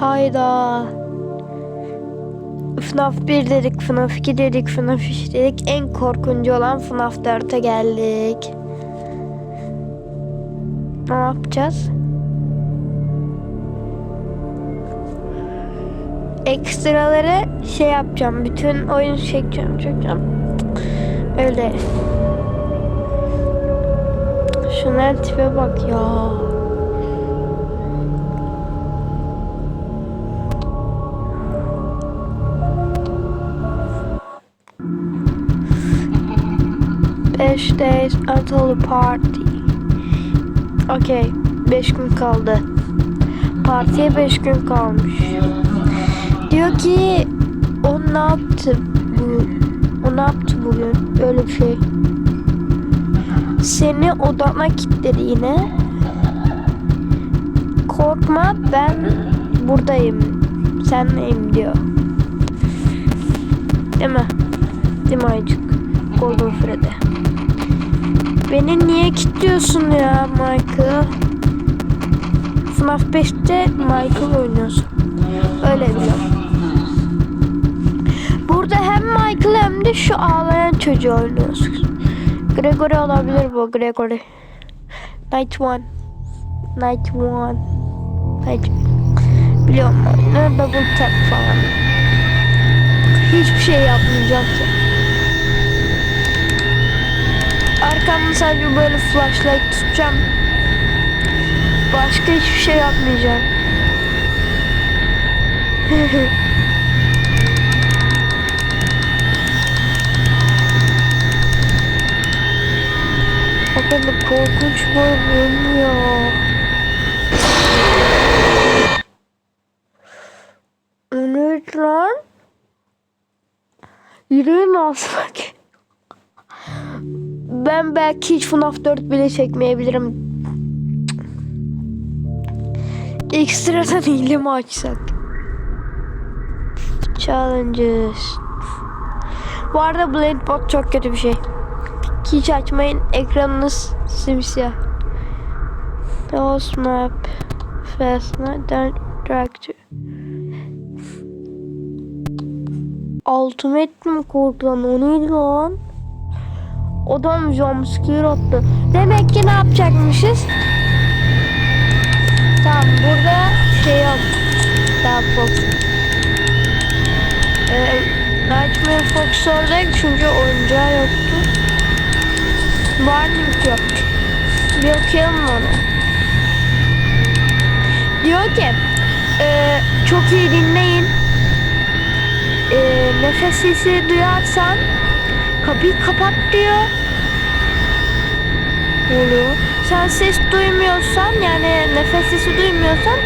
Hayda. FNAF 1 dedik, FNAF 2 dedik, FNAF 3 dedik. En korkuncu olan FNAF 4'e geldik. Ne yapacağız? Ekstraları şey yapacağım. Bütün oyun çekeceğim, çekeceğim. Öyle. Şunların tipe bak ya. Beş days until the party. Okey. Beş gün kaldı. Partiye beş gün kalmış. Diyor ki o ne yaptı bu o ne yaptı bugün öyle bir şey. Seni odana kilitledi yine. Korkma ben buradayım. Senleyim diyor. Değil mi? Değil mi Aycık? Golden Freddy. Beni niye kilitliyorsun ya Michael? FNAF 5'te Michael oynuyorsun. Öyle diyor. Burada hem Michael hem de şu ağlayan çocuğu oynuyorsun. Gregory olabilir bu Gregory. Night One. Night One. Night Biliyorum oyunu double tap falan. Hiçbir şey yapmayacağım ki. Arkamda sadece böyle flashlight tutacağım. Başka hiçbir şey yapmayacağım. Bakın da korkunç bölüm ya. O neydi lan? Yüreğim asmak. Ben belki hiç FNAF 4 bile çekmeyebilirim. Ekstradan hile mi açsak? Challenges. Bu arada Blade Bot çok kötü bir şey. Hiç açmayın. Ekranınız simsiyah. Host map. Fastnet. Drag to. Ultimate mi korkulan o neydi lan? Jumpscare attı. Demek ki ne yapacakmışız? Tamam burada şey yok. Daha Fox. Ee, Nightmare Fox oradaydı çünkü oyuncağı yoktu. Warning yok. Bir okuyalım onu? Diyor ki e, çok iyi dinleyin. E, nefes sesi duyarsan kapıyı kapat diyor. Oluyor. Sen ses duymuyorsan yani nefes sesi duymuyorsan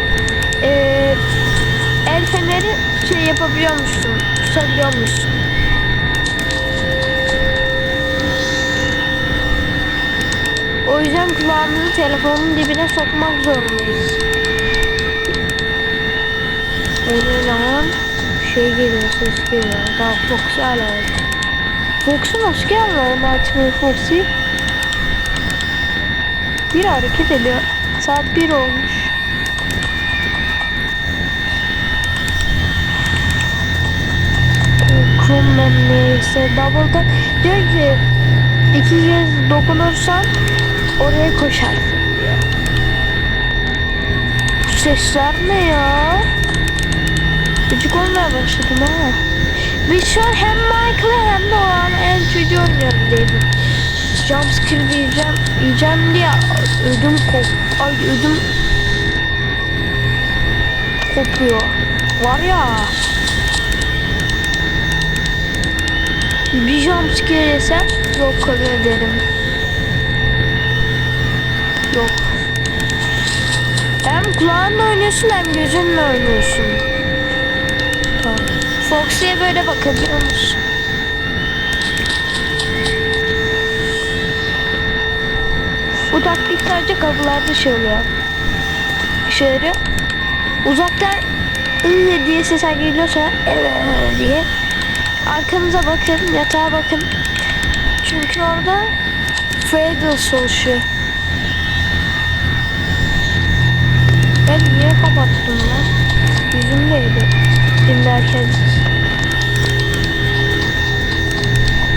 e, el feneri şey yapabiliyormuşsun. Tutabiliyormuşsun. O yüzden kulağımızı telefonun dibine sokmak zorundayız. Öyle lan şey geliyor ses geliyor. Daha Fox hala yok. Fox'u nasıl geldi onun açmıyor Fox'u? Bir hareket ediyor. Saat bir olmuş. Krumman neyse double tap diyor ki iki kez dokunursan oraya koşarsın diyor. Bu sesler ne ya? Gıcık olmaya başladım ha. Biz şu an hem Michael'ı hem de o an en çocuğu oynuyorum dedim. Jumpscare diyeceğim, yiyeceğim diye ödüm kop, ay ödüm kopuyor. Var ya. Bir jumpscare yesem yok kabul ederim. Yok. Hem kulağınla oynuyorsun hem gözünle oynuyorsun. Foxy'ye böyle bakabiliyor musun? Bu taktik sadece kapılarda şey oluyor. İşe. Uzaktan ıı diye sesler geliyorsa evet diye arkanıza bakın, yatağa bakın. Çünkü orada fragrance oluşuyor. Ben niye kapattım lan? Yüzümdeydi. Dinlerken.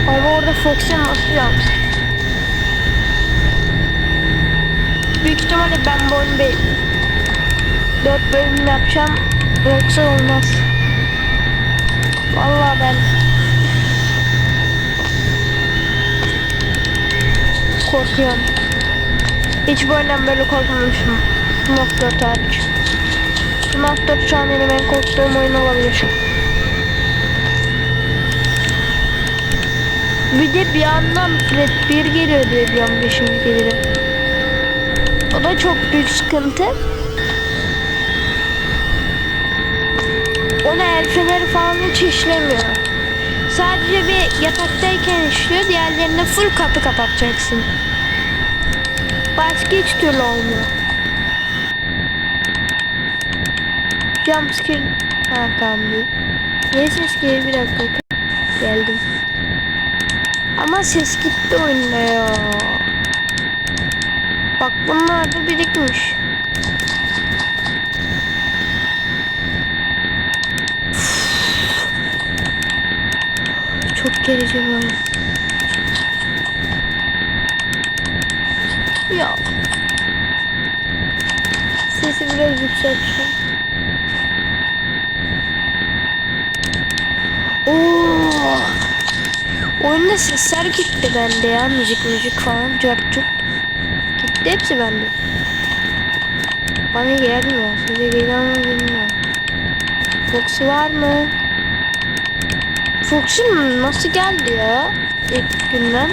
Ama orada Fox'e nasıl yaptı? Büyük ihtimalle ben bu oyunu bir 4 bölüm yapacağım. Yoksa olmaz. Vallahi ben korkuyorum. Hiç bu oyundan böyle korkmamışım. Smoke 4 hariç. Smoke 4 şu an benim en korktuğum oyun olabilir. Bir de bir yandan Red 1 geliyor diye bir an şimdi gelirim. O da çok büyük sıkıntı. Ona el feneri falan hiç işlemiyor. Sadece bir yataktayken işliyor. Diğerlerinde full kapı kapatacaksın. Başka hiç türlü olmuyor. Jumpscare... Ha tamam değil. Ses geliyor bir dakika. Geldim. Ama ses gitti oyunda ya. Bak bunlar da birikmiş. Çok gerici oyun. Ya. Sesi biraz yükselteceğim. Oo. Oyunda sesler gitti bende ya. Müzik müzik falan. Cart curt. Gitti hepsi bende. Bana gelmiyor. Size geliyor mu bilmiyorum. Foxy var mı? Foxy nasıl geldi ya? İlk günden.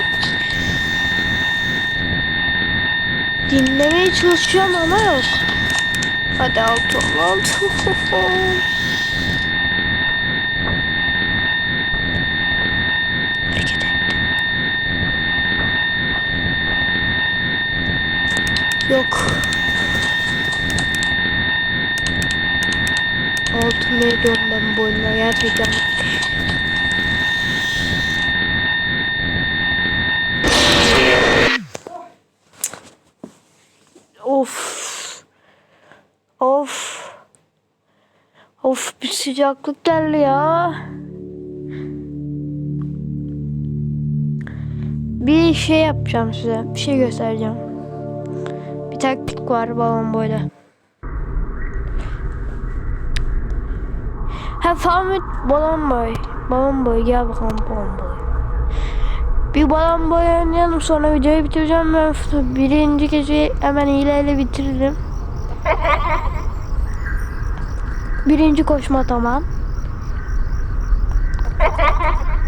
Dinlemeye çalışıyorum ama yok. Hadi altı altı Yok. Altın ediyorum ben bu oyuna gerçekten. Of. Of. Of bir sıcaklık geldi ya. Bir şey yapacağım size. Bir şey göstereceğim. Taktik var babam böyle. Ha Famit balon boy. Balon boy gel bakalım balon boy. Bir balon boy oynayalım sonra videoyu bitireceğim. Ben birinci geceyi hemen hileyle bitiririm. Birinci koşma tamam.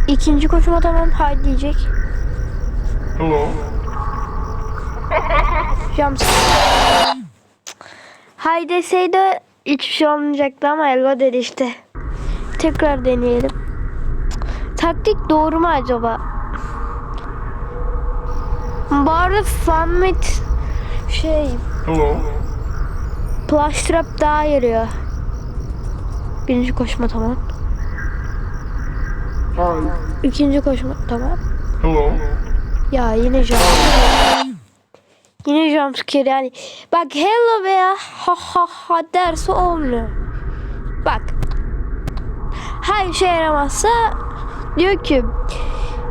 İkinci koşma tamam. Haydi diyecek. Hello. Jump. Hay deseydi hiçbir şey olmayacaktı ama Elva dedi işte. Tekrar deneyelim. Taktik doğru mu acaba? Arada Fanmit şey Hello. Plush Trap daha yarıyor. Birinci koşma tamam. Hi. İkinci koşma tamam. Hello. Ya yine jump. Yine jumpscare yani. Bak hello veya ha ha ha derse olmuyor. Bak. Her şey yaramazsa diyor ki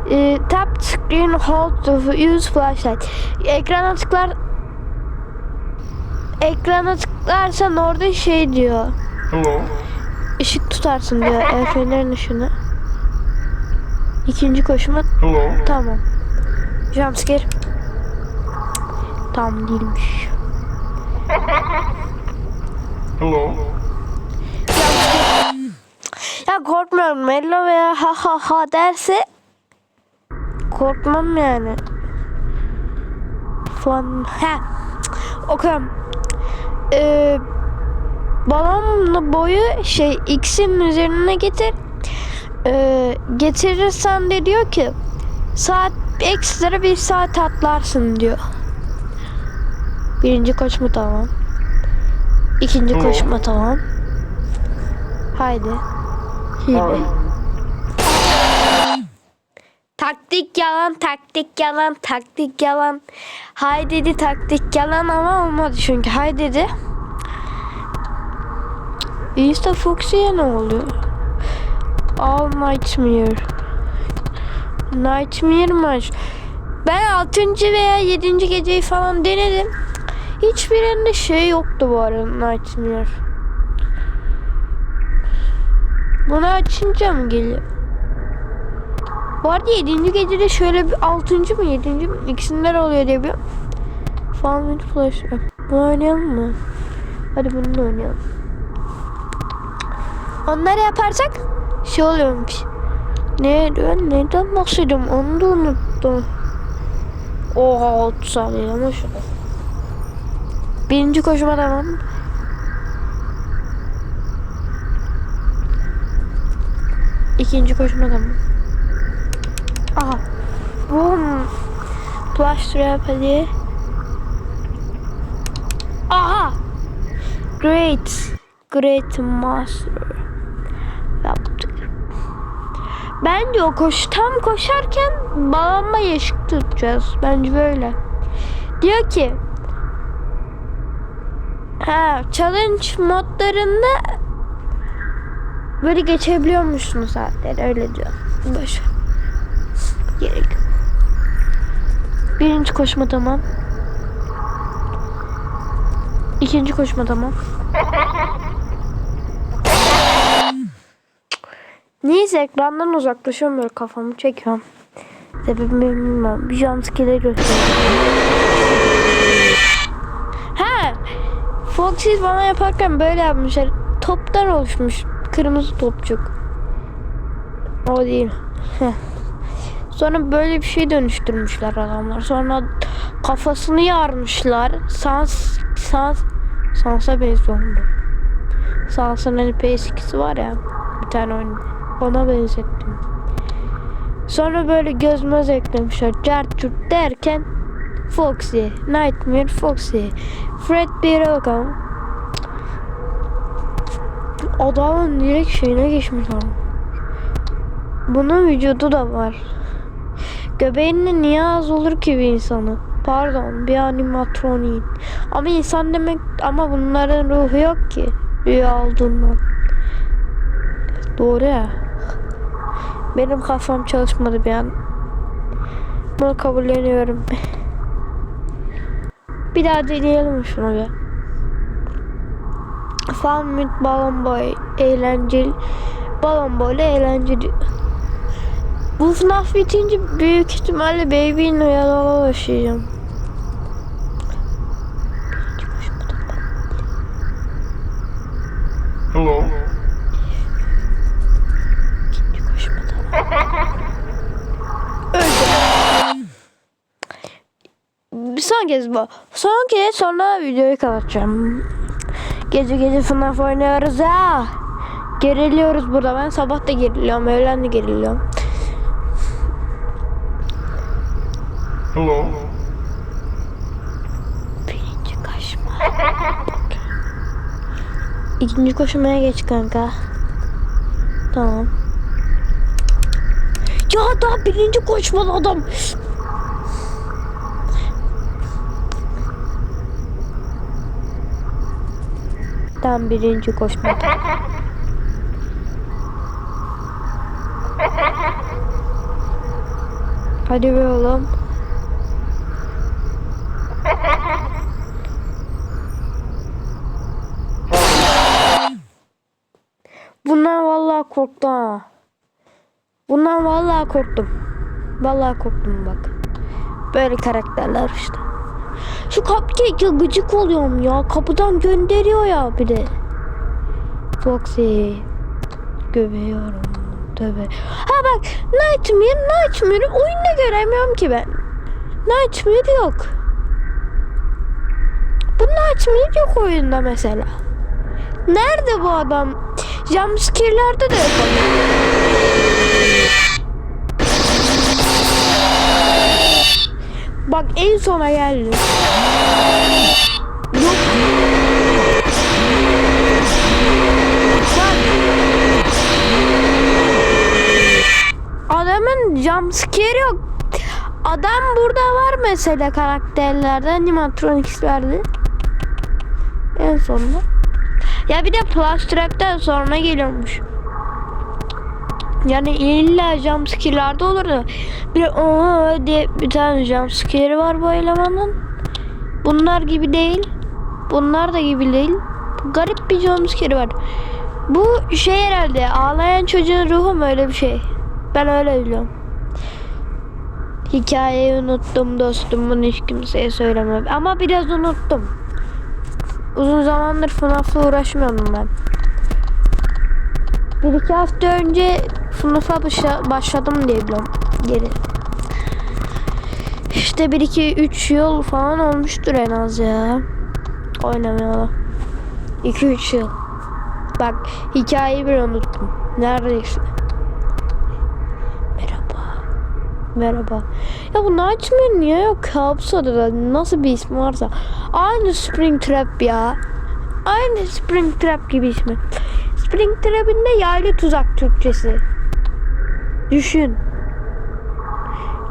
e, tap screen hold to use flashlight. Ekrana tıklar ekrana tıklarsan orada şey diyor. Hello. Işık tutarsın diyor. El fenerin ışığını. İkinci koşuma Hello. Tamam. Jumpscare. Tam değilmiş. Hello. Ya korkmuyorum. Mello veya ha ha ha derse korkmam yani. Falan. Ha. Okuyorum. Ee, balon boyu şey X'in üzerine getir. Ee, getirirsen de diyor ki saat ekstra bir saat atlarsın diyor. Birinci koşma tamam. İkinci Tamam. koşma tamam. Haydi. Hile. Hi. Taktik yalan, taktik yalan, taktik yalan. Hay dedi taktik yalan ama olmadı çünkü hay dedi. Easter Foxy'ye ne oluyor? All Nightmare. Nightmare'mış. Ben 6. veya 7. geceyi falan denedim. Hiçbirinde şey yoktu bu arada Nightmare. Bunu açınca mı geliyor? Bu arada 7. gecede şöyle bir 6. mı 7. mi ikisinden oluyor diye bir Farming Flash. Bunu oynayalım mı? Hadi bunu da oynayalım. Onları yaparsak şey oluyormuş. Ne diyor? Neden bahsediyorum? Onu da unuttum. Oha 30 saniye ama şu. Birinci koşuma tamam. İkinci koşuma tamam. Aha. Boom. Flash trap hadi. Aha. Great. Great master. Yaptık. Bence o koş tam koşarken bağlanma ışık tutacağız. Bence böyle. Diyor ki Ha, challenge modlarında böyle geçebiliyormuşsunuz saatleri öyle diyor. Boş. Gerek. Birinci koşma tamam. İkinci koşma tamam. Neyse ekrandan uzaklaşıyorum böyle kafamı çekiyorum. Sebebini bilmiyorum. Bir jumpscare gösteriyor. Ha! Foxy bana yaparken böyle yapmışlar. Toptan oluşmuş. Kırmızı topçuk. O değil. Sonra böyle bir şey dönüştürmüşler adamlar. Sonra kafasını yarmışlar. Sans sans Sans'a benziyor mu? Sans'ın hani PS2'si var ya. Bir tane oyun. Ona benzettim. Sonra böyle gözmez eklemişler. Cartçurt derken Foxy, Nightmare Foxy. Fred bir bakalım. Adamın direkt şeyine geçmiş ama. Bunun vücudu da var. Göbeğinde niye az olur ki bir insanın? Pardon bir animatroniğin. Ama insan demek ama bunların ruhu yok ki. Rüya olduğundan. Doğru ya. Benim kafam çalışmadı bir an. Bunu kabulleniyorum. Bir daha deneyelim şunu bir. Fun with Balon Boy eğlenceli. Balon Boy ile eğlenceli. Bu FNAF bitince büyük ihtimalle Baby'nin uyarıma başlayacağım. Hello. Son kez bu. Son kez sonra videoyu kapatacağım. Gece gece FNAF oynuyoruz ya. Geriliyoruz burada. Ben sabah da geriliyorum. Öğlen de geriliyorum. Hello. Birinci koşma. İkinci koşmaya geç kanka. Tamam. Ya daha birinci koşmalı adam. Tam birinci koşma. Hadi be oğlum. Bundan vallahi korktum ha. Bundan vallahi korktum. Vallahi korktum bak. Böyle karakterler işte. Şu cupcake'e gıcık oluyorum ya. Kapıdan gönderiyor ya bir de. Foxy. Göbüyorum. Tövbe. Ha bak Nightmare, Nightmare oyunda göremiyorum ki ben. Nightmare yok. Bu Nightmare yok oyunda mesela. Nerede bu adam? Jumpscare'lerde de yapamıyor. Bak en sona geldi. Yok. Adamın jumpscare yok. Adam burada var mesela karakterlerde animatronics verdi. En sonunda. Ya bir de Plus Trap'ten sonra geliyormuş. Yani illa jumpscare'larda olur da bir "Aa" diye bir tane jumpscare var bu elemanın. Bunlar gibi değil. Bunlar da gibi değil. Garip bir jumpscare var. Bu şey herhalde ağlayan çocuğun ruhu mu öyle bir şey. Ben öyle biliyorum. Hikayeyi unuttum dostum bunu hiç kimseye söylemem. Ama biraz unuttum. Uzun zamandır FNAF'la uğraşmıyordum ben. Bir iki hafta önce Başa- başladım diye biliyorum. Geri. İşte bir iki üç yıl falan olmuştur en az ya. Oynamayalı. 2-3 yıl. Bak hikayeyi bir unuttum. Neredeyse. Merhaba. Merhaba. Ya bu Nightmare niye yok? Kabus adada nasıl bir ismi varsa. Aynı Springtrap ya. Aynı Springtrap gibi ismi. Springtrap'in de yaylı tuzak Türkçesi. Düşün.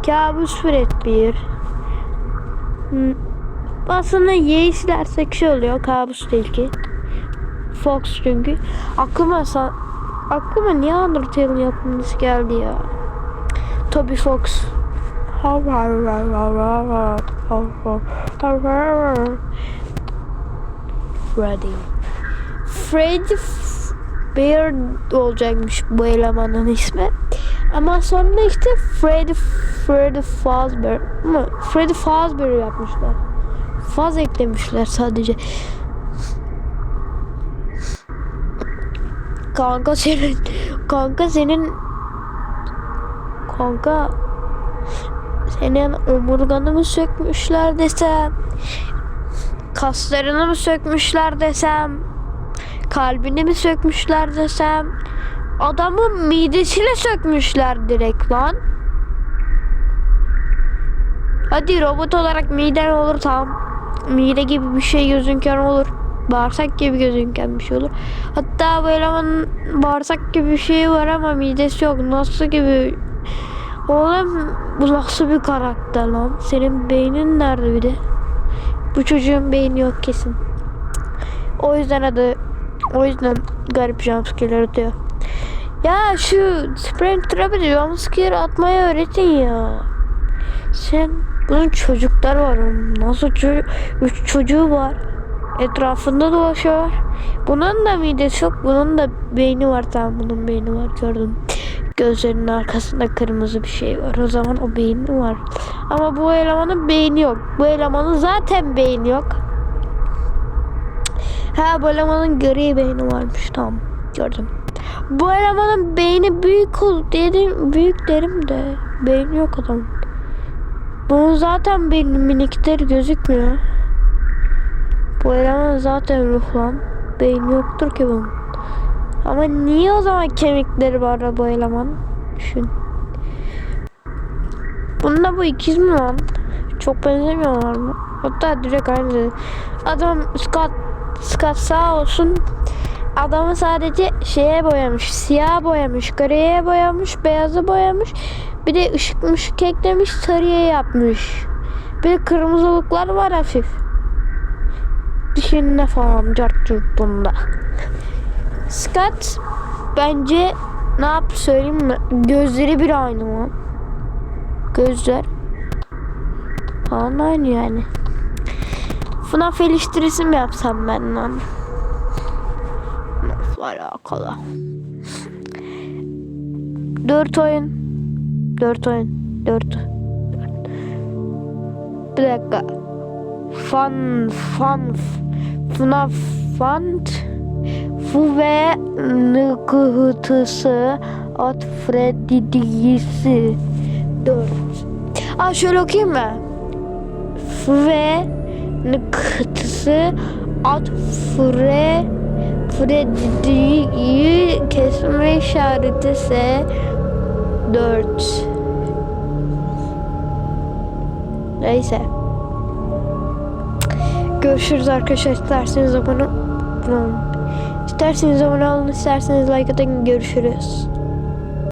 Kabus Fred bir. Hmm. Aslında Y'yi silersek şey oluyor. Kabus değil ki. Fox çünkü. Aklıma sa- aklıma niye Undertale yapımcısı geldi ya. Toby Fox. Freddy. Freddy Bear olacakmış bu elemanın ismi. Ama sonra işte Freddy Freddy Fazbear mı? Freddy Fazbear yapmışlar. Faz eklemişler sadece. Kanka senin kanka senin kanka senin omurganı mı sökmüşler desem kaslarını mı sökmüşler desem kalbini mi sökmüşler desem adamın midesini sökmüşler direkt lan hadi robot olarak miden olur tamam mide gibi bir şey gözünken olur bağırsak gibi gözünken bir şey olur hatta bu elemanın bağırsak gibi bir şey var ama midesi yok nasıl gibi Oğlum bu nasıl bir karakter lan? Senin beynin nerede bir de? Bu çocuğun beyni yok kesin. O yüzden adı o yüzden garip jumpscare'ler atıyor. Ya şu Springtrap'ı jumpscare atmayı öğretin ya. Sen bunun çocuklar var. Nasıl çocuk? Üç çocuğu var. Etrafında dolaşıyor. Bunun da midesi yok. Bunun da beyni var. Tamam bunun beyni var gördüm. Gözlerinin arkasında kırmızı bir şey var. O zaman o beyni var. Ama bu elemanın beyni yok. Bu elemanın zaten beyni yok. Ha bu elemanın gri beyni varmış. Tamam gördüm. Bu elemanın beyni büyük ol dedim büyük derim de beyni yok adam. Bunun zaten beyni miniktir gözükmüyor. Bu eleman zaten ruh lan. Beyni yoktur ki bunun. Ama niye o zaman kemikleri var bu eleman? Düşün. Bununla bu ikiz mi lan? Çok benzemiyorlar mı? Hatta direkt aynı. Adam Scott, Scott sağ olsun adamı sadece şeye boyamış. Siyah boyamış, griye boyamış, beyazı boyamış. Bir de ışık mışık eklemiş, sarıya yapmış. Bir de kırmızılıklar var hafif. Dişinde falan cart curt bunda. Scott bence ne yap söyleyeyim mi? Gözleri bir aynı mı? Gözler falan aynı yani. FNAF eleştirisi yapsam ben lan? Alakalı. Dört oyun. Dört oyun. Dört. Dört. Bir dakika. Fun, fun, FNAF, fun. Fu ve Nıkıhıtısı At Freddy'si 4 Aa şöyle okuyayım mı? Fu ve Nıkıhıtısı At Fre Freddy'yi kesme işareti ise 4 Neyse Görüşürüz arkadaşlar isterseniz abone olun İsterseniz abone olun, isterseniz like atın. Görüşürüz.